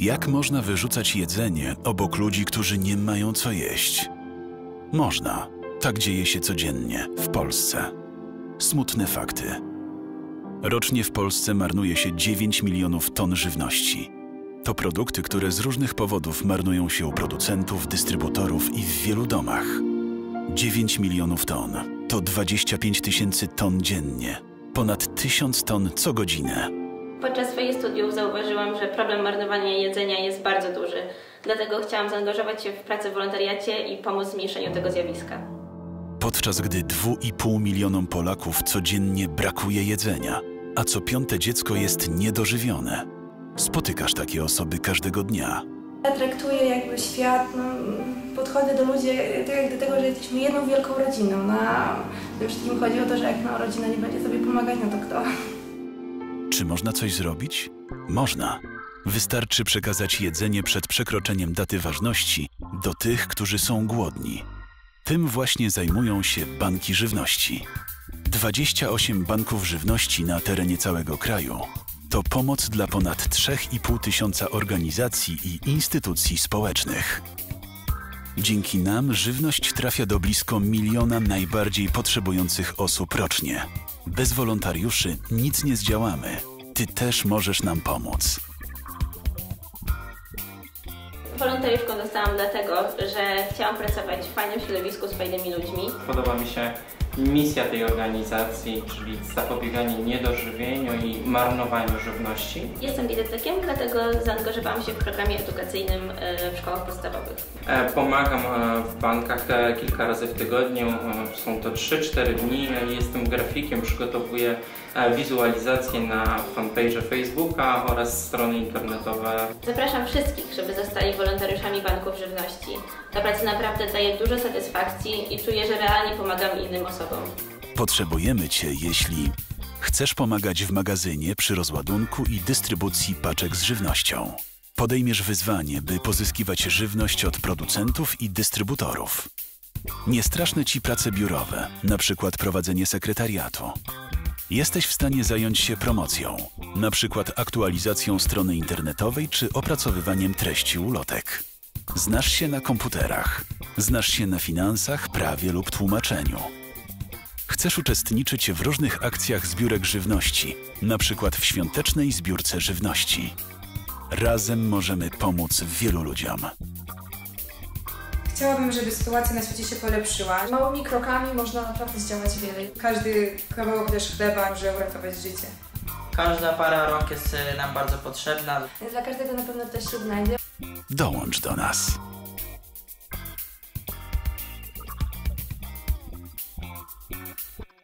Jak można wyrzucać jedzenie obok ludzi, którzy nie mają co jeść? Można. Tak dzieje się codziennie w Polsce. Smutne fakty. Rocznie w Polsce marnuje się 9 milionów ton żywności. To produkty, które z różnych powodów marnują się u producentów, dystrybutorów i w wielu domach. 9 milionów ton to 25 tysięcy ton dziennie. Ponad 1000 ton co godzinę. Podczas swoich studiów zauważyłam, że problem marnowania jedzenia jest bardzo duży. Dlatego chciałam zaangażować się w pracę w wolontariacie i pomóc w zmniejszeniu tego zjawiska. Podczas gdy 2,5 milionom Polaków codziennie brakuje jedzenia, a co piąte dziecko jest niedożywione. Spotykasz takie osoby każdego dnia. Ja traktuję jakby świat, no, podchodzę do ludzi tak jak do tego, że jesteśmy jedną wielką rodziną. No, a przede wszystkim chodzi o to, że jak no, rodzina nie będzie sobie pomagać, no to kto? Czy można coś zrobić? Można. Wystarczy przekazać jedzenie przed przekroczeniem daty ważności do tych, którzy są głodni. Tym właśnie zajmują się banki żywności. 28 banków żywności na terenie całego kraju to pomoc dla ponad 3,5 tysiąca organizacji i instytucji społecznych. Dzięki nam żywność trafia do blisko miliona najbardziej potrzebujących osób rocznie. Bez wolontariuszy nic nie zdziałamy. Ty też możesz nam pomóc. Wolontariuszką zostałam dlatego, że chciałam pracować w fajnym środowisku z fajnymi ludźmi. Podoba mi się misja tej organizacji, czyli zapobieganie niedożywieniu i marnowaniu żywności. Jestem dietetykiem, dlatego zaangażowałam się w programie edukacyjnym e, w szkołach podstawowych. E, Pomagam e, w bankach kilka razy w tygodniu, są to 3-4 dni. Jestem grafikiem, przygotowuję wizualizacje na fanpage Facebooka oraz strony internetowe. Zapraszam wszystkich, żeby zostali wolontariuszami banków żywności. Ta praca naprawdę daje dużo satysfakcji i czuję, że realnie pomagam innym osobom. Potrzebujemy Cię, jeśli chcesz pomagać w magazynie przy rozładunku i dystrybucji paczek z żywnością. Podejmiesz wyzwanie, by pozyskiwać żywność od producentów i dystrybutorów. Niestraszne Ci prace biurowe, przykład prowadzenie sekretariatu. Jesteś w stanie zająć się promocją, przykład aktualizacją strony internetowej czy opracowywaniem treści ulotek. Znasz się na komputerach, znasz się na finansach, prawie lub tłumaczeniu. Chcesz uczestniczyć w różnych akcjach zbiórek żywności, na przykład w świątecznej zbiórce żywności. Razem możemy pomóc wielu ludziom. Chciałabym, żeby sytuacja na świecie się polepszyła. Małymi krokami można naprawdę zdziałać wiele. Każdy kawałek też chleba może uratować życie. Każda para rąk jest e, nam bardzo potrzebna. Dla każdego na pewno ktoś się znajdzie. Dołącz do nas. Yeah.